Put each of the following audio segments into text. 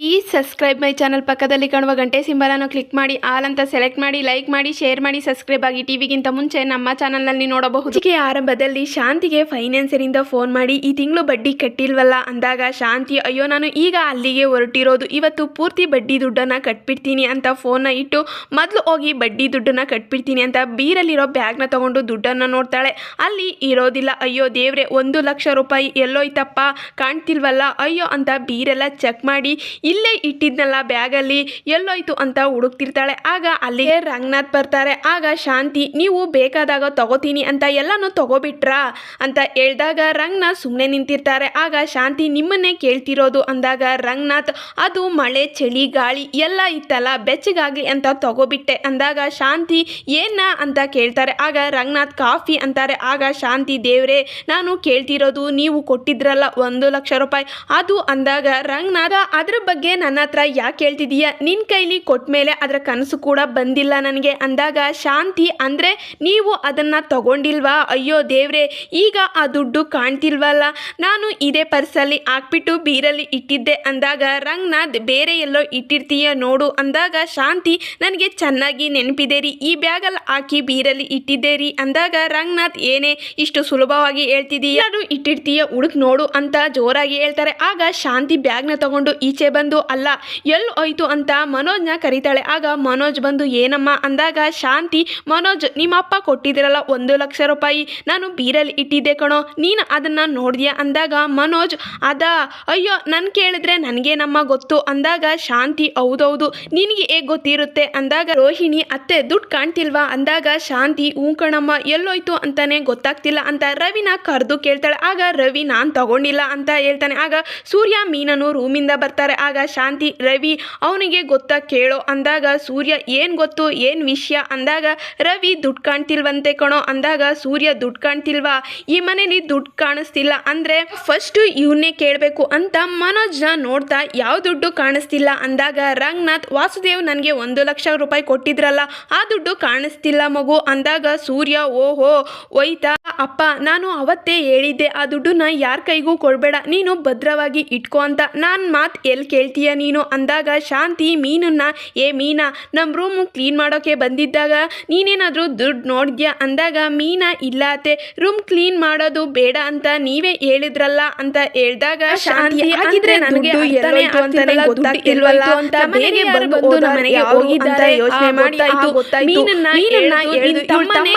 ಈ subscribe my channel ಪಕ್ಕದಲ್ಲಿ ಕಾಣುವ ಗಂಟೆ ಸಿಂಬಲನ್ನು ಕ್ಲಿಕ್ ಮಾಡಿ, ಆಲ್ ಅಂತ ಸೆಲೆಕ್ಟ್ ಮಾಡಿ, ಲೈಕ್ ಮಾಡಿ, ಶೇರ್ ಮಾಡಿ, ಸಬ್ಸ್ಕ್ರೈಬ್ ಆಗಿ ಟಿವಿಗಿಂತ ಮುಂಚೆ ನಮ್ಮ ಚಾನಲ್ನಲ್ಲಿ ನೋಡಬಹುದು. ಹೀಗೆ ಆರಂಭದಲ್ಲಿ ಶಾಂತಿಗೆ ಫೈನಾನ್ಸರಿಂದ ಫೋನ್ ಮಾಡಿ, ಈ ತಿಂಗಳು ಬಡ್ಡಿ ಕಟ್ಟಿಲ್ವಲ್ಲ? ಅಂದಾಗ, ಶಾಂತಿ, ಅಯ್ಯೋ, ನಾನು ಈಗ ಅಲ್ಲಿಗೆ ಹೊರಟಿರೋದು. ಇವತ್ತು ಪೂರ್ತಿ ಬಡ್ಡಿ ದುಡ್ಡನ್ನು ಕಟ್ಬಿಡ್ತೀನಿ ಅಂತ ಫೋನ್ನ ಇಟ್ಟು, ಮೊದಲು ಹೋಗಿ ಬಡ್ಡಿ ದುಡ್ಡನ್ನು ಕಟ್ಬಿಡ್ತೀನಿ ಅಂತ ಬೀರಲ್ಲಿರೋ ಬ್ಯಾಗ್ನ ತಗೊಂಡು ದುಡ್ಡನ್ನು ನೋಡ್ತಾಳೆ. ಅಲ್ಲಿ ಇರೋದಿಲ್ಲ, ಅಯ್ಯೋ, ದೇವ್ರೆ, ಒಂದು ಲಕ್ಷ ರೂಪಾಯಿ ಎಲ್ಲೋಯ್ತಪ್ಪ, ಕಾಣ್ತಿಲ್ವಲ್ಲ? ಅಯ್ಯೋ ಅಂತ ಬೀರೆಲ್ಲ ಚೆಕ್ ಮಾಡಿ ಇಲ್ಲೇ ಇಟ್ಟಿದ್ನಲ್ಲ ಬ್ಯಾಗಲ್ಲಿ, ಎಲ್ಲೋಯ್ತು ಅಂತ ಹುಡುಕ್ತಿರ್ತಾಳೆ. ಆಗ ಅಲ್ಲಿ ರಂಗನಾಥ್ ಬರ್ತಾರೆ. ಆಗ ಶಾಂತಿ, ನೀವು ಬೇಕಾದಾಗ ತಗೋತೀನಿ ಅಂತ ಎಲ್ಲನೂ ತಗೋಬಿಟ್ರಾ? ಅಂತ ಹೇಳ್ದಾಗ ರಂಗನಾಥ್ ಸುಮ್ಮನೆ ನಿಂತಿರ್ತಾರೆ. ಆಗ ಶಾಂತಿ, ನಿಮ್ಮನ್ನೇ ಕೇಳ್ತಿರೋದು ಅಂದಾಗ ರಂಗನಾಥ್, ಅದು ಮಳೆ, ಚಳಿ, ಗಾಳಿ ಎಲ್ಲ ಇತ್ತಲ್ಲ, ಬೆಚ್ಚಗಾಗ್ಲಿ ಅಂತ ತಗೋಬಿಟ್ಟೆ ಅಂದಾಗ ಶಾಂತಿ, ಏನ? ಅಂತ ಕೇಳ್ತಾರೆ. ಆಗ ರಂಗನಾಥ್, ಕಾಫಿ ಅಂತಾರೆ. ಆಗ ಶಾಂತಿ, ದೇವ್ರೆ, ನಾನು ಕೇಳ್ತಿರೋದು ನೀವು ಕೊಟ್ಟಿದ್ರಲ್ಲ ಒಂದು ಲಕ್ಷ ರೂಪಾಯಿ. ಅದು ಅಂದಾಗ ರಂಗನಾಥ, ಅದ್ರ ಬಗ್ಗೆ ನನ್ನ ಹತ್ರ ಯಾಕೆ ಹೇಳ್ತಿದೀಯ? ನಿನ್ನ ಕೈಲಿ ಕೊಟ್ಟ ಮೇಲೆ ಅದರ ಕನಸು ಕೂಡ ಬಂದಿಲ್ಲ ನನಗೆ. ಅಂದಾಗ ಶಾಂತಿ ಅಂದರೆ ನೀವು ಅದನ್ನು ತಗೊಂಡಿಲ್ವಾ? ಅಯ್ಯೋ ದೇವ್ರೆ, ಈಗ ಆ ದುಡ್ಡು ಕಾಣ್ತಿಲ್ವಲ್ಲ? ನಾನು ಇದೇ ಪರ್ಸಲ್ಲಿ ಹಾಕ್ಬಿಟ್ಟು ಬೀರಲ್ಲಿ ಇಟ್ಟಿದ್ದೆ. ಅಂದಾಗ ರಂಗ್ನಾಥ್ ಬೇರೆ ಎಲ್ಲೋ ಇಟ್ಟಿರ್ತೀಯ ನೋಡು. ಅಂದಾಗ, ಶಾಂತಿ, ನನಗೆ ಚೆನ್ನಾಗಿ ನೆನಪಿದೆ ರೀ. ಈ ಬ್ಯಾಗಲ್ಲಿ ಹಾಕಿ ಬೀರಲ್ಲಿ ಇಟ್ಟಿದ್ದೆ ರೀ. ಅಂದಾಗ, ರಂಗ್ನಾಥ್, ಏನೇ ಇಷ್ಟು ಸುಲಭವಾಗಿ ಹೇಳ್ತಿದೀಯ? ಅದು ಇಟ್ಟಿರ್ತೀಯ? ಹುಡುಕ್ ನೋಡು ಅಂತ ಜೋರಾಗಿ ಹೇಳ್ತಾರೆ. ಆಗ ಶಾಂತಿ ಬ್ಯಾಗ್ನ ತಗೊಂಡು ಈಚೆ ಬಂದು ಅಲ್ಲ, ಎಲ್ಲಿ ಹೋಯ್ತು ಅಂತ ಮನೋಜ್ನ ಕರೀತಾಳೆ. ಆಗ ಮನೋಜ್ ಬಂದು, ಏನಮ್ಮ? ಅಂದಾಗ ಶಾಂತಿ, ಮನೋಜ್, ನಿಮ್ಮ ಅಪ್ಪ ಕೊಟ್ಟಿದ್ದೀರಲ್ಲ ಒಂದು ಲಕ್ಷ ರೂಪಾಯಿ. ನಾನು ಬೀರಲ್ಲಿ ಇಟ್ಟಿದ್ದೆ ಕಣೋ. ನೀನು ಅದನ್ನು ನೋಡಿದ್ಯಾ? ಅಂದಾಗ ಮನೋಜ್, ಅದ, ಅಯ್ಯೋ, ನಾನು ಕೇಳಿದ್ರೆ ನನಗೇನಮ್ಮ ಗೊತ್ತು? ಅಂದಾಗ ಶಾಂತಿ, ಹೌದೌದು, ನಿನಗೆ ಹೇಗೆ ಗೊತ್ತಿರುತ್ತೆ? ಅಂದಾಗ ರೋಹಿಣಿ, ಅತ್ತೆ, ದುಡ್ಡು ಕಾಣ್ತಿಲ್ವಾ? ಅಂದಾಗ ಶಾಂತಿ, ಹ್ಞೂ ಕಣಮ್ಮ ಎಲ್ಲೋಯ್ತು ಅಂತಾನೆ ಗೊತ್ತಾಗ್ತಿಲ್ಲ ಅಂತ ರವಿನ ಕರೆದು ಕೇಳ್ತಾಳೆ. ಆಗ ರವಿ, ನಾನು ತಗೊಂಡಿಲ್ಲ ಅಂತ ಹೇಳ್ತಾನೆ. ಆಗ ಸೂರ್ಯ, ಮೀನನು ರೂಮಿಂದ ಬರ್ತಾರೆ. ಆಗ ಶಾಂತಿ ರವಿ, ಅವನಿಗೆ ಗೊತ್ತಾ ಕೇಳೋ ಅಂದಾಗ ಸೂರ್ಯ, ಏನು ಗೊತ್ತು? ಏನು ವಿಷಯ? ಅಂದಾಗ, ರವಿ, ದುಡ್ಡು ಕಾಣ್ತಿಲ್ವಂತೆ ಕಣೋ ಅಂದಾಗ ಸೂರ್ಯ, ದುಡ್ಡು ಕಾಣ್ತಿಲ್ವಾ? ಈ ಮನೇಲಿ ದುಡ್ಡು ಕಾಣಿಸ್ತಿಲ್ಲ ಅಂದರೆ ಫಸ್ಟು ಇವನ್ನೇ ಕೇಳಬೇಕು ಅಂತ ಮನೋಜ್ನ ನೋಡ್ತಾ, ಯಾವ ದುಡ್ಡು ಕಾಣಿಸ್ತಿಲ್ಲ? ಅಂದಾಗ, ರಂಗನಾಥ್, ವಾಸುದೇವ್ ನನಗೆ ಒಂದು ಲಕ್ಷ ರೂಪಾಯಿ ಕೊಟ್ಟಿದ್ರಲ್ಲ, ಆ ದುಡ್ಡು ಕಾಣಿಸ್ತಿಲ್ಲ ಮಗು ಅಂದಾಗ ಸೂರ್ಯ, ಓಹೋ ಒಯ್ತಾ ಅಪ್ಪ, ನಾನು ಅವತ್ತೇ ಹೇಳಿದ್ದೆ, ಆ ದುಡ್ಡನ್ನ ಯಾರ ಕೈಗೂ ಕೊಡಬೇಡ, ನೀನು ಭದ್ರವಾಗಿ ಇಟ್ಕೋ ಅಂತ ನಾನು ಮಾತು ಎಲ್ಲಿ ಕೇಳ್ತೀಯ ನೀನು ಅಂದಾಗ ಶಾಂತಿ ಮೀನನ್ನ ಏ ಮೀನಾ ನಮ್ಮ ರೂಮು ಕ್ಲೀನ್ ಮಾಡೋಕೆ ಬಂದಿದ್ದಾಗ ನೀನೇನಾದರೂ ದುಡ್ಡು ನೋಡಿದ್ಯಾ? ಅಂದಾಗ ಮೀನಾ ಇಲ್ಲ ಅತ್ತೆ ರೂಮ್ ಕ್ಲೀನ್ ಮಾಡೋದು ಬೇಡ ಅಂತ ನೀವೇ ಹೇಳಿದ್ರಲ್ಲ ಅಂತ ಹೇಳಿದಾಗ ಶಾಂತಿ ಹಾಗಿದ್ರೆ ನನಗೆ ಗೊತ್ತಾಗ್ತಿಲ್ವಲ್ಲ ಅಂತ ಬೇರೆ ಬಂದು ನಮ್ಮ ಹೋಗಿದ್ದಾರೆ. ಯೋಚನೆ ಮಾಡಿ ಆಯ್ತು ಮೀನನ್ನ ಮೀನನ್ನ ಹೇಳಿದ್ರು ಇವ್ಳ್ ತಮ್ಮನೇ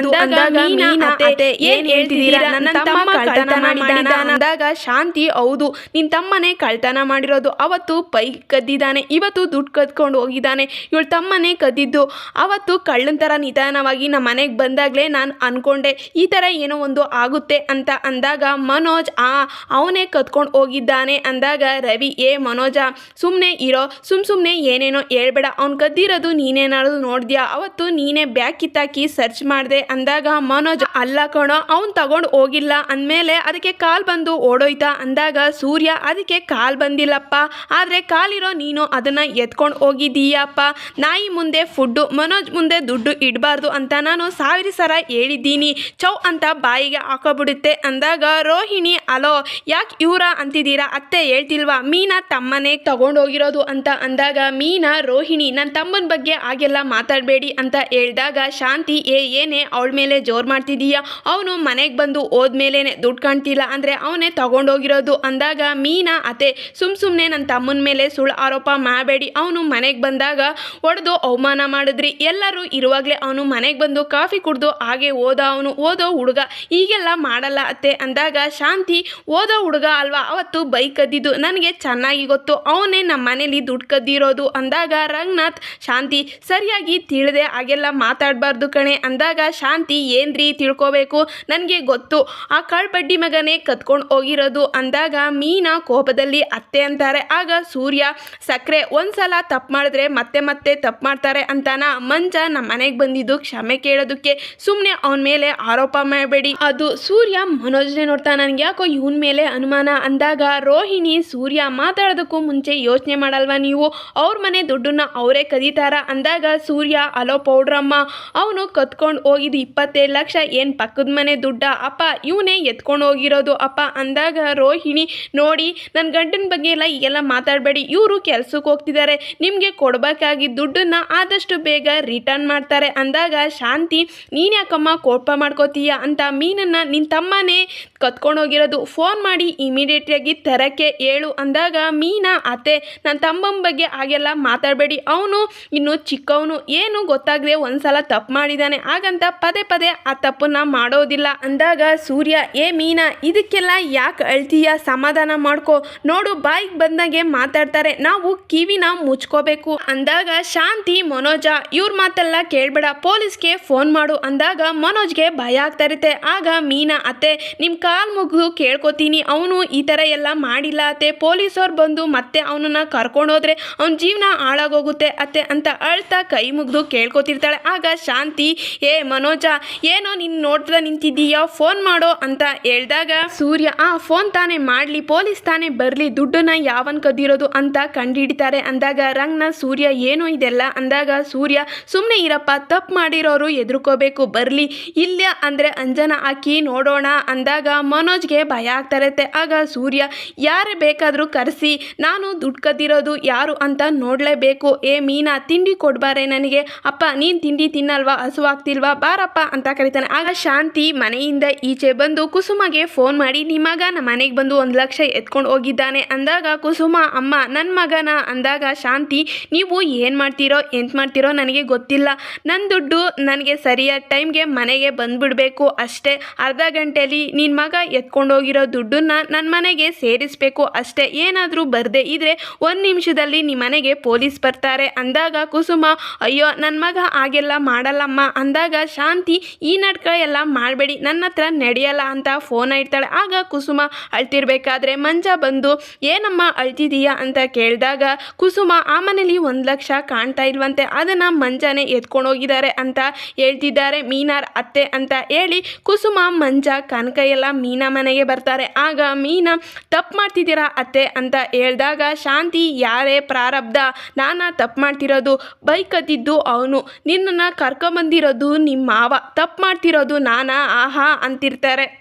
ಅಂದಾಗ ಮೀನಾ ಅತ್ತೆ ಏನ್ ಹೇಳ್ತಿದ್ದೀರಾ? ನನ್ನ ತಮ್ಮ ಕಳ್ತನ ಮಾಡಿದಾನ ಅಂದಾಗ ಶಾಂತಿ ಹೌದು ನಿನ್ ತಮ್ಮನೇ ಕಳ್ತನ ಮಾಡಿರೋದು. ಅವತ್ತು ಪೈ ಕದ್ದಿದ್ದಾನೆ. ಇವತ್ತು ದುಡ್ಡು ಕದ್ಕೊಂಡು ಹೋಗಿದ್ದಾನೆ. ಇವಳು ತಮ್ಮನೇ ಕದ್ದಿದ್ದು. ಅವತ್ತು ಕಳ್ಳನ ಥರ ನಿಧಾನವಾಗಿ ನಮ್ಮ ಮನೆಗೆ ಬಂದಾಗಲೇ ನಾನು ಅಂದ್ಕೊಂಡೆ ಈ ಥರ ಏನೋ ಒಂದು ಆಗುತ್ತೆ ಅಂತ ಅಂದಾಗ ಮನೋಜ್, ಆ, ಅವನೇ ಕದ್ಕೊಂಡು ಹೋಗಿದ್ದಾನೆ ಅಂದಾಗ ರವಿ, ಏ, ಮನೋಜ ಸುಮ್ಮನೆ ಇರೋ, ಸುಮ್ ಸುಮ್ಮನೆ ಏನೇನೋ ಹೇಳ್ಬೇಡ. ಅವ್ನು ಕದ್ದಿರೋದು ನೀನೇನಾದ್ರು ನೋಡಿದ್ಯಾ? ಅವತ್ತು ನೀನೇ ಬ್ಯಾಗ್ ಕಿತ್ತಾಕಿ ಸರ್ಚ್ ಮಾಡಿದೆ ಅಂದಾಗ ಮನೋಜ್, ಅಲ್ಲ ಕಣೋ, ಅವ್ನು ತಗೊಂಡು ಹೋಗಿಲ್ಲ. ಅಂದಮೇಲೆ ಅದಕ್ಕೆ ಕಾಲ್ ಬಂದು ಓಡೋಯ್ತಾ? ಅಂದಾಗ ಸೂರ್ಯ, ಅದಕ್ಕೆ ಕಾಲ್ ಬಂದಿಲ್ಲಪ್ಪ. ಆದರೆ ಕಾಲಿರೋ ನೀನು ಅದನ್ನು ಎತ್ಕೊಂಡು ಹೋಗಿದ್ದೀಯಪ್ಪ. ನಾಯಿ ಮುಂದೆ ಫುಡ್ಡು, ಮನೋಜ್ ಮುಂದೆ ದುಡ್ಡು ಇಡಬಾರ್ದು ಅಂತ ನಾನು ಸಾವಿರ ಸರ ಹೇಳಿದ್ದೀನಿ. ಚೌ ಅಂತ ಬಾಯಿಗೆ ಹಾಕೋಬಿಡುತ್ತೆ ಅಂದಾಗ, ರೋಹಿಣಿ, ಅಲೋ, ಯಾಕೆ ಇವರ ಅಂತಿದ್ದೀರಾ? ಅತ್ತೆ ಹೇಳ್ತಿಲ್ವಾ, ಮೀನಾ ತಮ್ಮನೇ ತಗೊಂಡೋಗಿರೋದು ಅಂತ ಅಂದಾಗ, ಮೀನಾ, ರೋಹಿಣಿ ನನ್ನ ತಮ್ಮನ ಬಗ್ಗೆ ಹಾಗೆಲ್ಲ ಮಾತಾಡಬೇಡಿ ಅಂತ ಹೇಳಿದಾಗ, ಶಾಂತಿ, ಏ, ಏನೇ, ಅವಳ ಮೇಲೆ ಜೋರು ಮಾಡ್ತಿದ್ದೀಯಾ? ಅವನು ಮನೆಗೆ ಬಂದು ಹೋದ್ಮೇಲೆ ದುಡ್ಡು ಕಾಣ್ತಿಲ್ಲ, ಅಂದರೆ ಅವನೇ ತಗೊಂಡೋಗಿರೋದು ಅಂದಾಗ, ಮೀನಾ, ಅತ್ತೆ ಸುಮ್ ಸುಮ್ಮನೆ ನನ್ನ ತಮ್ಮನ ಮೇಲೆ ಸುಳ್ಳು ಆರೋಪ ಮಾಡಬೇಡಿ. ಅವನು ಮನೆಗೆ ಬಂದಾಗ ಒಡೆದು ಅವಮಾನ ಮಾಡಿದ್ರಿ. ಎಲ್ಲರೂ ಇರುವಾಗಲೇ ಅವನು ಮನೆಗೆ ಬಂದು ಕಾಫಿ ಕುಡಿದು ಹಾಗೆ ಓದ ಅವನು ಓದೋ ಹುಡುಗ ಈಗೆಲ್ಲ ಮಾಡಲ್ಲ ಅತ್ತೆ ಅಂದಾಗ ಶಾಂತಿ ಓದೋ ಹುಡುಗ ಅಲ್ವಾ? ಅವತ್ತು ಬೈಕ್ ಕದ್ದಿದ್ದು ನನಗೆ ಚೆನ್ನಾಗಿ ಗೊತ್ತು. ಅವನೇ ನಮ್ಮ ಮನೇಲಿ ದುಡ್ಡು ಕದ್ದಿರೋದು ಅಂದಾಗ ರಂಗನಾಥ್ ಶಾಂತಿ ಸರಿಯಾಗಿ ತಿಳಿದೆ ಹಾಗೆಲ್ಲ ಮಾತಾಡಬಾರ್ದು ಕಣೆ ಅಂದಾಗ ಶಾಂತಿ ಏನ್ರಿ ತಿಳ್ಕೋಬೇಕು? ನನಗೆ ಗೊತ್ತು. ಆ ಬಡ್ಡಿ ಮಗನೇ ಕತ್ಕೊಂಡು ಹೋಗಿರೋದು ಅಂದಾಗ ಮೀನಾ ಕೋಪದಲ್ಲಿ ಅತ್ತೆ ಅಂತಾರೆ. ಆಗ ಸೂರ್ಯ ಸಕ್ಕರೆ ಒಂದ್ಸಲ ತಪ್ಪು ಮಾಡಿದ್ರೆ ಮತ್ತೆ ಮತ್ತೆ ತಪ್ಪು ಮಾಡ್ತಾರೆ ಅಂತಾನ ಮಂಜ ನಮ್ಮ ಮನೆಗೆ ಬಂದಿದ್ದು ಕ್ಷಮೆ ಕೇಳೋದಕ್ಕೆ. ಸುಮ್ಮನೆ ಅವನ ಮೇಲೆ ಆರೋಪ ಮಾಡಬೇಡಿ. ಅದು ಸೂರ್ಯ ಮನೋಜನೆ ನೋಡ್ತಾ ನನಗೆ ಯಾಕೋ ಇವನ ಮೇಲೆ ಅನುಮಾನ ಅಂದಾಗ ರೋಹಿಣಿ ಸೂರ್ಯ ಮಾತಾಡೋದಕ್ಕೂ ಮುಂಚೆ ಯೋಚನೆ ಮಾಡಲ್ವಾ ನೀವು? ಅವ್ರ ಮನೆ ದುಡ್ಡನ್ನ ಅವರೇ ಕದೀತಾರ? ಅಂದಾಗ ಸೂರ್ಯ, ಅಲೋ ಪೌಡ್ರಮ್ಮ, ಅವನು ಕತ್ಕೊಂಡು ಹೋಗಿದ್ದು ಇಪ್ಪತ್ತೇಳು ಲಕ್ಷ, ಏನು ಪಕ್ಕದ ಮನೆ ದುಡ್ಡ? ಅಪ್ಪ, ಇವನೇ ಎತ್ಕೊಂಡು ಹೋಗಿರೋದು, ಅಪ್ಪ ಅಂದಾಗ ರೋಹಿಣಿ, ನೋಡಿ ನನ್ನ ಗಂಡನ ಬಗ್ಗೆ ಎಲ್ಲ ಈಗೆಲ್ಲ ಮಾತಾಡಬೇಡಿ. ಇವರು ಕೆಲ್ಸಕ್ಕೆ ಹೋಗ್ತಿದ್ದಾರೆ. ನಿಮಗೆ ಕೊಡಬೇಕಾಗಿ ದುಡ್ಡನ್ನು ಆದಷ್ಟು ಬೇಗ ರಿಟರ್ನ್ ಮಾಡ್ತಾರೆ. ಅಂದಾಗ ಶಾಂತಿ, ನೀನು ಯಾಕಮ್ಮ ಕೋಪ ಮಾಡ್ಕೋತೀಯ ಅಂತ ಮೀನನ್ನು ನಿನ್ನ ತಮ್ಮನೇ ಕತ್ಕೊಂಡೋಗಿರೋದು. ಫೋನ್ ಮಾಡಿ ಇಮಿಡಿಯೇಟಾಗಿ ತರಕ್ಕೆ ಹೇಳು ಅಂದಾಗ ಮೀನಾ, ಅತ್ತೆ ನನ್ನ ತಮ್ಮನ ಬಗ್ಗೆ ಹಾಗೆಲ್ಲ ಮಾತಾಡಬೇಡಿ. ಅವನು ಇನ್ನು ಚಿಕ್ಕವನು. ಏನು ಗೊತ್ತಾಗದೆ ಒಂದ್ಸಲ ತಪ್ಪು ಮಾಡಿದ್ದಾನೆ ಹಾಗಂತ ಪದೇ ಪದೇ ಆ ತಪ್ಪನ್ನ ಮಾಡೋದಿಲ್ಲ. ಅಂದಾಗ ಸೂರ್ಯ, ಏ ಮೀನಾ, ಇದಕ್ಕೆಲ್ಲ ಯಾಕೆ ಅಳ್ತೀಯ? ಸಮಾಧಾನ ಮಾಡ್ಕೋ. ನೋಡು ಬಾಯಿಗೆ ಬಂದಾಗೆ ಮಾತಾಡ್ತಾರೆ. ನಾವು ಕಿವಿನ ಮುಚ್ಕೋಬೇಕು. ಅಂದಾಗ ಶಾಂತಿ, ಮನೋಜ, ಇವ್ರ ಮಾತೆಲ್ಲ ಕೇಳ್ಬೇಡ. ಪೊಲೀಸ್ಗೆ ಫೋನ್ ಮಾಡು. ಅಂದಾಗ ಮನೋಜ್ಗೆ ಭಯ ಆಗ್ತಾ ಇರುತ್ತೆ. ಆಗ ಮೀನಾ, ಅತ್ತೆ ನಿಮ್ಮ ಕಾಲ್ ಮುಗಿದು ಕೇಳ್ಕೊತೀನಿ. ಅವನು ಈ ಥರ ಎಲ್ಲ ಮಾಡಿಲ್ಲ, ಅತ್ತೆ. ಪೊಲೀಸವ್ರು ಬಂದು ಮತ್ತೆ ಅವನನ್ನ ಕರ್ಕೊಂಡೋದ್ರೆ ಅವನ ಜೀವನ ಹಾಳಾಗೋಗುತ್ತೆ, ಅತ್ತೆ ಅಂತ ಅಳ್ತಾ ಕೈ ಮುಗಿದು ಕೇಳ್ಕೊತಿರ್ತಾಳೆ. ಆಗ ಶಾಂತಿ, ಏ, ಮನೋಜ, ಏನೋ ನೀನು ನೋಡ್ತಾ ನಿಂತಿದ್ದೀಯಾ? ಫೋನ್ ಮಾಡೋ ಅಂತ ಹೇಳ್ದಾಗ ಸೂರ್ಯ, ಆ, ಫೋನ್ ತಾನೇ ಮಾಡಲಿ. ಪೊಲೀಸ್ ತಾನೇ ಬರಲಿ. ದುಡ್ಡನ್ನ ಯಾವನ್ ಕದಿರೋದು ಅಂತ ಕಂಡುಹಿಡಿತಾರೆ ಅಂದಾಗ ರಂಗ್ನ ಸೂರ್ಯ, ಏನು ಇದೆಲ್ಲ? ಅಂದಾಗ ಸೂರ್ಯ ಸುಮ್ಮನೆ ಇರಪ್ಪ, ತಪ್ಪು ಮಾಡಿರೋರು ಎದುರ್ಕೋಬೇಕು, ಬರಲಿ. ಇಲ್ಲ ಅಂದರೆ ಅಂಜನ ಹಾಕಿ ನೋಡೋಣ. ಅಂದಾಗ ಮನೋಜ್ಗೆ ಭಯ ಆಗ್ತಾ ಇರುತ್ತೆ. ಆಗ ಸೂರ್ಯ, ಯಾರು ಬೇಕಾದರೂ ಕರೆಸಿ, ನಾನು ದುಡ್ಡು ಕದ್ದಿರೋದು ಯಾರು ಅಂತ ನೋಡಲೇಬೇಕು. ಏ ಮೀನಾ, ತಿಂಡಿ ಕೊಡ್ಬಾರೆ ನನಗೆ. ಅಪ್ಪ, ನೀನು ತಿಂಡಿ ತಿನ್ನಲ್ವಾ? ಹಸುವಾಗ್ತಿಲ್ವಾ ಬಾರಪ್ಪ, ಅಂತ ಕರಿತಾನೆ. ಆಗ ಶಾಂತಿ ಮನೆಯಿಂದ ಈಚೆ ಬಂದು ಕುಸುಮಗೆ ಫೋನ್ ಮಾಡಿ ನಿಮಗ ಮಗ ನಮ್ಮ ಮನೆಗೆ ಬಂದು ಒಂದು ಲಕ್ಷ ಎತ್ಕೊಂಡು ಹೋಗಿದ್ದಾನೆ. ಅಂದಾಗ ಕುಸುಮ, ಅಮ್ಮ ನನ್ನ ಮಗನ ಅಂದಾಗ ಶಾಂತಿ, ನೀವು ಏನು ಮಾಡ್ತೀರೋ, ಎಂತ ಮಾಡ್ತೀರೋ ನನಗೆ ಗೊತ್ತಿಲ್ಲ. ನನ್ನ ದುಡ್ಡು ನನಗೆ ಸರಿಯಾದ ಟೈಮ್ಗೆ ಮನೆಗೆ ಬಂದುಬಿಡಬೇಕು ಅಷ್ಟೇ. ಅರ್ಧ ಗಂಟೆಯಲ್ಲಿ ನಿನ್ನ ಮಗ ಎತ್ಕೊಂಡೋಗಿರೋ ದುಡ್ಡನ್ನು ನನ್ನ ಮನೆಗೆ ಸೇರಿಸಬೇಕು ಅಷ್ಟೇ. ಏನಾದರೂ ಬರದೇ ಇದ್ದರೆ ಒಂದು ನಿಮಿಷದಲ್ಲಿ ನಿಮ್ಮ ಮನೆಗೆ ಪೊಲೀಸ್ ಬರ್ತಾರೆ. ಅಂದಾಗ ಕುಸುಮ, ಅಯ್ಯೋ ನನ್ನ ಮಗ ಹಾಗೆಲ್ಲ ಮಾಡಲ್ಲಮ್ಮ. ಅಂದಾಗ ಶಾಂತಿ, ಈ ನಾಟಕ ಎಲ್ಲ ಮಾಡಬೇಡಿ. ನನ್ನ ಹತ್ರ ನಡೆಯಲ್ಲ ಅಂತ ಫೋನ್ ಇಡ್ತಾಳೆ. ಆಗ ಕುಸುಮ ಅಳ್ತಿರ್ಬೇಕಾದ್ರೆ ಮಂಜ ಬಂದು ಏನಮ್ಮ ಅಳ್ತಿದೀಯಾ ಅಂತ ಕೇಳಿದಾಗ, ಕುಸುಮ, ಆ ಮನೇಲಿ ಒಂದು ಲಕ್ಷ ಕಾಣ್ತಾ ಇಲ್ವಂತೆ, ಅದನ್ನು ಮಂಜಾನೆ ಎತ್ಕೊಂಡೋಗಿದ್ದಾರೆ ಅಂತ ಹೇಳ್ತಿದ್ದಾರೆ ಮೀನಾರ್ ಅತ್ತೆ ಅಂತ ಹೇಳಿ ಕುಸುಮ, ಮಂಜ, ಕನಕ ಎಲ್ಲ ಮೀನಾ ಮನೆಗೆ ಬರ್ತಾರೆ. ಆಗ ಮೀನಾ, ತಪ್ಪು ಮಾಡ್ತಿದ್ದೀರಾ ಅತ್ತೆ? ಅಂತ ಹೇಳಿದಾಗ, ಶಾಂತಿ, ಯಾರೇ ಪ್ರಾರಬ್ಧ, ನಾನಾ ತಪ್ಪು ಮಾಡ್ತಿರೋದು ಬೈಕ್ ಹತ್ತಿದ್ದು ಅವನು, ನಿನ್ನನ್ನು ಕರ್ಕೊಂಬಂದಿರೋದು ನಿಮ್ಮ ಮಾವ, ತಪ್ಪು ಮಾಡ್ತಿರೋದು ನಾನಾ, ಆಹಾ ಅಂತಿರ್ತಾರೆ.